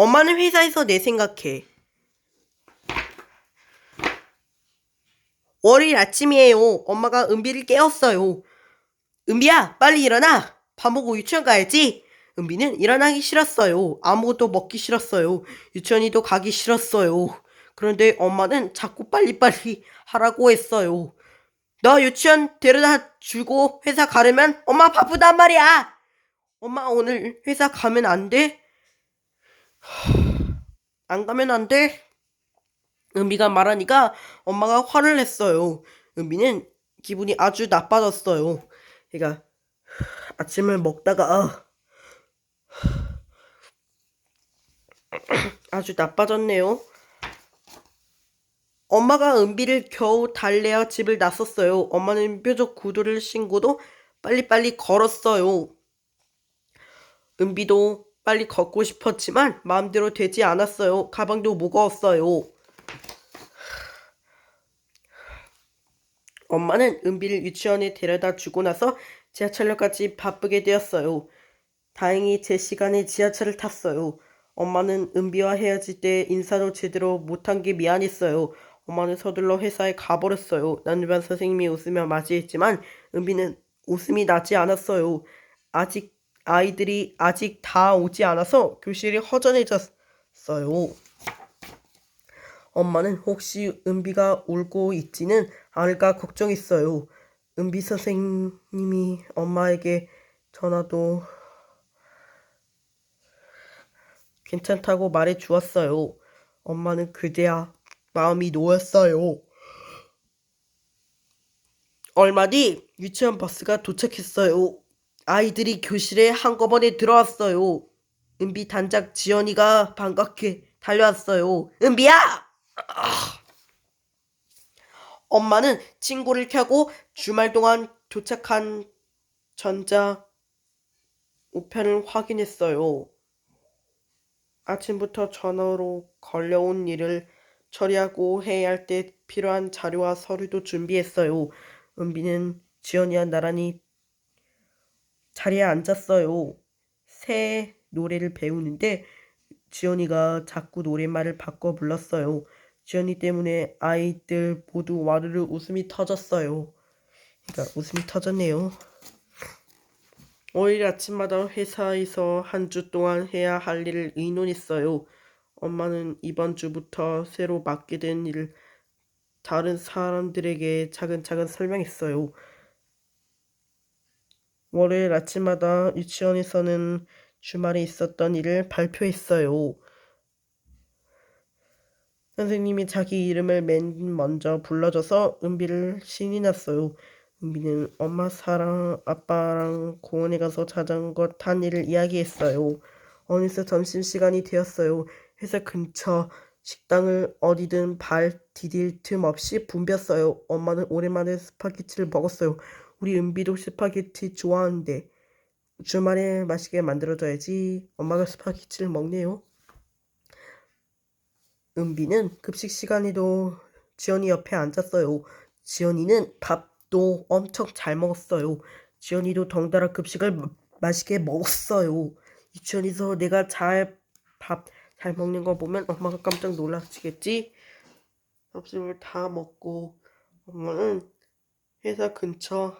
엄마는 회사에서 내 생각해. 월요일 아침이에요. 엄마가 은비를 깨웠어요. 은비야, 빨리 일어나. 밥 먹고 유치원 가야지. 은비는 일어나기 싫었어요. 아무것도 먹기 싫었어요. 유치원이도 가기 싫었어요. 그런데 엄마는 자꾸 빨리빨리 하라고 했어요. 너 유치원 데려다 주고 회사 가려면 엄마 바쁘단 말이야. 엄마 오늘 회사 가면 안 돼? 안 가면 안 돼? 은비가 말하니까 엄마가 화를 냈어요. 은비는 기분이 아주 나빠졌어요. 그러니까 아침을 먹다가 아주 나빠졌네요. 엄마가 은비를 겨우 달래어 집을 나섰어요. 엄마는 뾰족 구두를 신고도 빨리빨리 걸었어요. 은비도 빨리 걷고 싶었지만 마음대로 되지 않았어요. 가방도 무거웠어요. 엄마는 은비를 유치원에 데려다 주고 나서 지하철역까지 바쁘게 되었어요. 다행히 제 시간에 지하철을 탔어요. 엄마는 은비와 헤어질 때 인사도 제대로 못한 게 미안했어요. 엄마는 서둘러 회사에 가버렸어요. 난반 선생님이 웃으며 맞이했지만 은비는 웃음이 나지 않았어요. 아직 아이들이 아직 다 오지 않아서 교실이 허전해졌어요. 엄마는 혹시 은비가 울고 있지는 않을까 걱정했어요. 은비 선생님이 엄마에게 전화도 괜찮다고 말해 주었어요. 엄마는 그제야 마음이 놓였어요. 얼마 뒤 유치원 버스가 도착했어요. 아이들이 교실에 한꺼번에 들어왔어요. 은비 단짝 지연이가 반갑게 달려왔어요. 은비야! 엄마는 친구를 켜고 주말 동안 도착한 전자 우편을 확인했어요. 아침부터 전화로 걸려온 일을 처리하고 해야 할 때 필요한 자료와 서류도 준비했어요. 은비는 지연이와 나란히 자리에 앉았어요. 새 노래를 배우는데 지연이가 자꾸 노랫말을 바꿔 불렀어요. 지연이 때문에 아이들 모두 와르르 웃음이 터졌어요. 그러니까 웃음이 터졌네요. 월요일 아침마다 회사에서 한 주 동안 해야 할 일을 의논했어요. 엄마는 이번 주부터 새로 맡게 된 일을 다른 사람들에게 차근차근 설명했어요. 월요일 아침마다 유치원에서는 주말에 있었던 일을 발표했어요. 선생님이 자기 이름을 맨 먼저 불러줘서 은비를 신이 났어요. 은비는 엄마 사랑 아빠랑 공원에 가서 자전거 탄 일을 이야기했어요. 어느새 점심시간이 되었어요. 회사 근처 식당을 어디든 발 디딜 틈 없이 붐볐어요. 엄마는 오랜만에 스파게티를 먹었어요. 우리 은비도 스파게티 좋아하는데 주말에 맛있게 만들어줘야지. 엄마가 스파게티를 먹네요. 은비는 급식 시간에도 지연이 옆에 앉았어요. 지연이는 밥도 엄청 잘 먹었어요. 지연이도 덩달아 급식을 마- 맛있게 먹었어요. 유치원에서 내가 잘 밥 잘 먹는 거 보면 엄마가 깜짝 놀라시겠지? 점심을 다 먹고 엄마는 회사 근처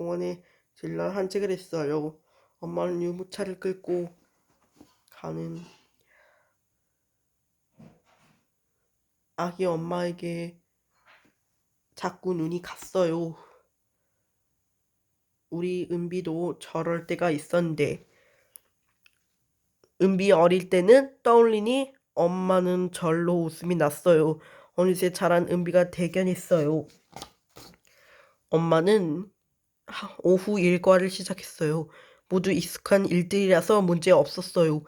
공원에 들러 산책을 했어요. 엄마는 유모차를 끌고 가는 아기 엄마에게 자꾸 눈이 갔어요. 우리 은비도 저럴 때가 있었는데, 은비 어릴 때는 떠올리니 엄마는 절로 웃음이 났어요. 어느새 자란 은비가 대견했어요. 엄마는 하- 오후 일과를 시작했어요. 모두 익숙한 일들이라서 문제 없었어요.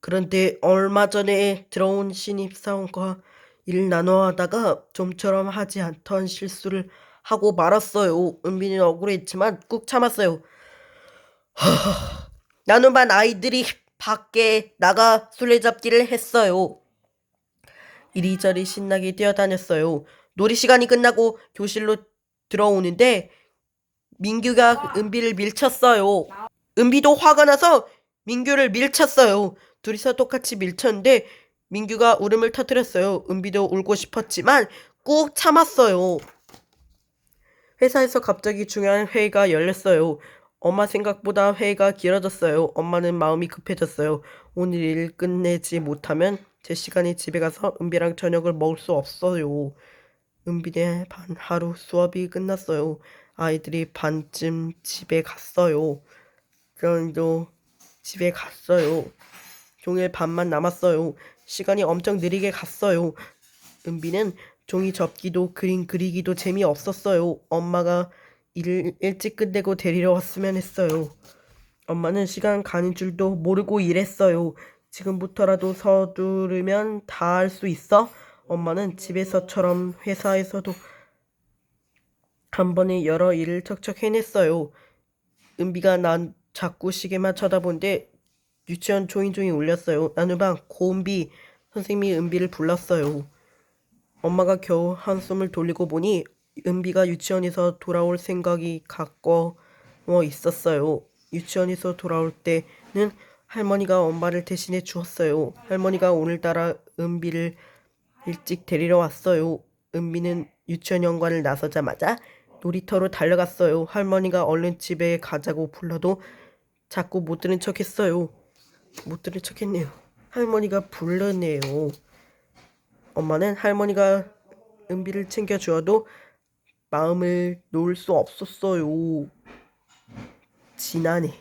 그런데 얼마 전에 들어온 신입사원과 일 나눠 하다가 좀처럼 하지 않던 실수를 하고 말았어요. 은비는 억울했지만 꾹 참았어요. 하, 나눈 반 아이들이 밖에 나가 술래잡기를 했어요. 이리저리 신나게 뛰어다녔어요. 놀이 시간이 끝나고 교실로 들어오는데 민규가 은비를 밀쳤어요. 은비도 화가 나서 민규를 밀쳤어요. 둘이서 똑같이 밀쳤는데 민규가 울음을 터뜨렸어요. 은비도 울고 싶었지만 꾹 참았어요. 회사에서 갑자기 중요한 회의가 열렸어요. 엄마 생각보다 회의가 길어졌어요. 엄마는 마음이 급해졌어요. 오늘 일 끝내지 못하면 제 시간에 집에 가서 은비랑 저녁을 먹을 수 없어요. 은비네 반 하루 수업이 끝났어요. 아이들이 반쯤 집에 갔어요. 그런도 집에 갔어요. 종일 반만 남았어요. 시간이 엄청 느리게 갔어요. 은비는 종이 접기도 그림 그리기도 재미없었어요. 엄마가 일을 일찍 끝내고 데리러 왔으면 했어요. 엄마는 시간 가는 줄도 모르고 일했어요. 지금부터라도 서두르면 다 할 수 있어? 엄마는 집에서처럼 회사에서도 한 번에 여러 일을 척척 해냈어요. 은비가 난 자꾸 시계만 쳐다본데 유치원 조인조인 울렸어요. 나누방 고은비 선생님이 은비를 불렀어요. 엄마가 겨우 한숨을 돌리고 보니 은비가 유치원에서 돌아올 생각이 가까워 있었어요. 유치원에서 돌아올 때는 할머니가 엄마를 대신해 주었어요. 할머니가 오늘따라 은비를 일찍 데리러 왔어요. 은비는 유치원 연관을 나서자마자 놀이터로 달려갔어요. 할머니가 얼른 집에 가자고 불러도 자꾸 못 들은 척 했어요. 못 들은 척 했네요. 할머니가 불러네요. 엄마는 할머니가 은비를 챙겨주어도 마음을 놓을 수 없었어요. 지난해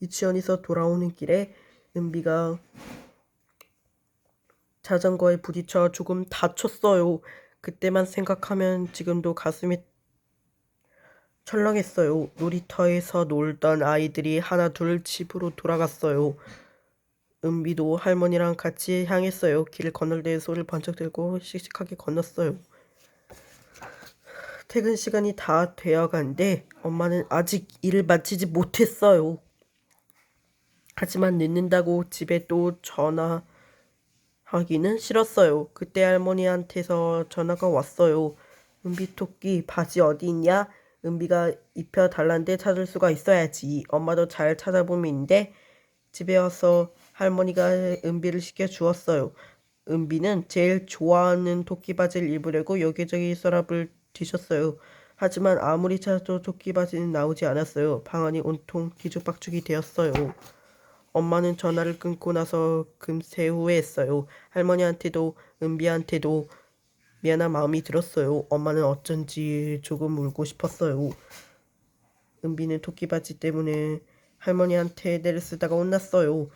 유치원에서 돌아오는 길에 은비가 자전거에 부딪혀 조금 다쳤어요. 그때만 생각하면 지금도 가슴이 철렁했어요. 놀이터에서 놀던 아이들이 하나 둘 집으로 돌아갔어요. 은비도 할머니랑 같이 향했어요. 길을 건널 때 손을 번쩍 들고 씩씩하게 건넜어요. 퇴근 시간이 다 되어간데 엄마는 아직 일을 마치지 못했어요. 하지만 늦는다고 집에 또 전화 하기는 싫었어요. 그때 할머니한테서 전화가 왔어요. 은비 토끼 바지 어디 있냐? 은비가 입혀 달란데 찾을 수가 있어야지. 엄마도 잘 찾아보면 있는데 집에 와서 할머니가 은비를 시켜 주었어요. 은비는 제일 좋아하는 토끼 바지를 입으려고 여기저기 서랍을 뒤셨어요. 하지만 아무리 찾아도 토끼 바지는 나오지 않았어요. 방안이 온통 뒤죽박죽이 되었어요. 엄마는 전화를 끊고 나서 금세 후회했어요. 할머니한테도 은비한테도 미안한 마음이 들었어요. 엄마는 어쩐지 조금 울고 싶었어요. 은비는 토끼바지 때문에 할머니한테 애를 쓰다가 혼났어요.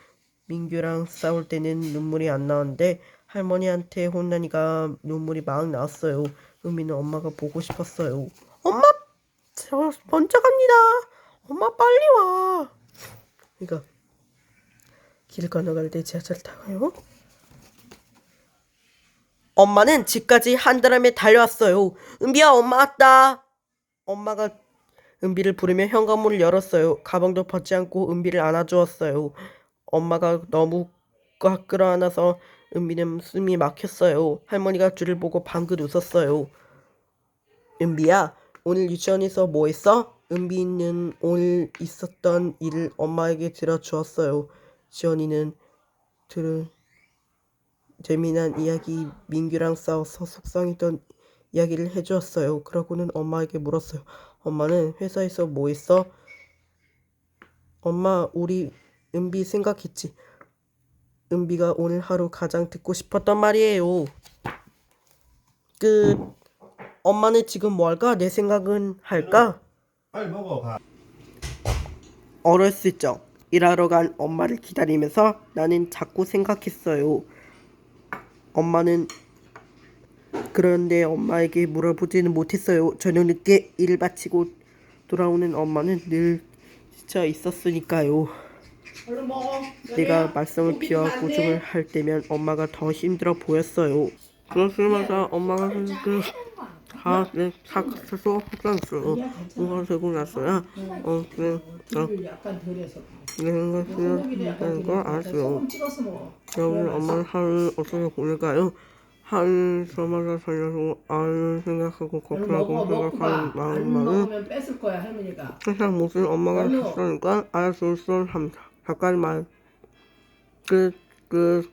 민규랑 싸울 때는 눈물이 안 나왔는데 할머니한테 혼나니까 눈물이 막 나왔어요. 은비는 엄마가 보고 싶었어요. 엄마, 저 먼저 갑니다. 엄마 빨리 와. 그러니까 길 건너갈 때 지하철 타고요. 엄마는 집까지 한달음에 달려왔어요. 은비야, 엄마 왔다. 엄마가 은비를 부르며 현관문을 열었어요. 가방도 벗지 않고 은비를 안아주었어요. 엄마가 너무 꽉 끌어안아서 은비는 숨이 막혔어요. 할머니가 줄을 보고 방긋 웃었어요. 은비야, 오늘 유치원에서 뭐 했어? 은비는 오늘 있었던 일을 엄마에게 들어주었어요. 지원이는 들은 재미난 이야기 민규랑 싸워서 속상했던 이야기를 해주었어요. 그러고는 엄마에게 물었어요. 엄마는 회사에서 뭐 했어? 엄마 우리 은비 생각했지. 은비가 오늘 하루 가장 듣고 싶었던 말이에요. 그 엄마는 지금 뭐 할까? 내 생각은 할까? 빨리 먹어 가. 어렸을 적 일하러 간 엄마를 기다리면서 나는 자꾸 생각했어요. 엄마는 그런데 엄마에게 물어보지는 못했어요. 저녁 늦게 일을 마치고 돌아오는 엄마는 늘 지쳐 있었으니까요. 내가 말썽을 피워 고중을 할 때면 엄마가 더 힘들어 보였어요. 그러면서 엄마가 그 다내 사과해서 화장했어요. 이거 되고 나서야 어 그래 어를 약간 덜해서. 내가 그냥 거 알았어요. 여러분 엄마는 하루 어떻게 보낼까요? 하인 저마다 살려주고 아이를 생각하고 걱정하고. 생각하는 안 마음만은. 세상 모든 엄마가 얼른. 줬으니까 알아줄 줄 합니다. 말 끝, 끝.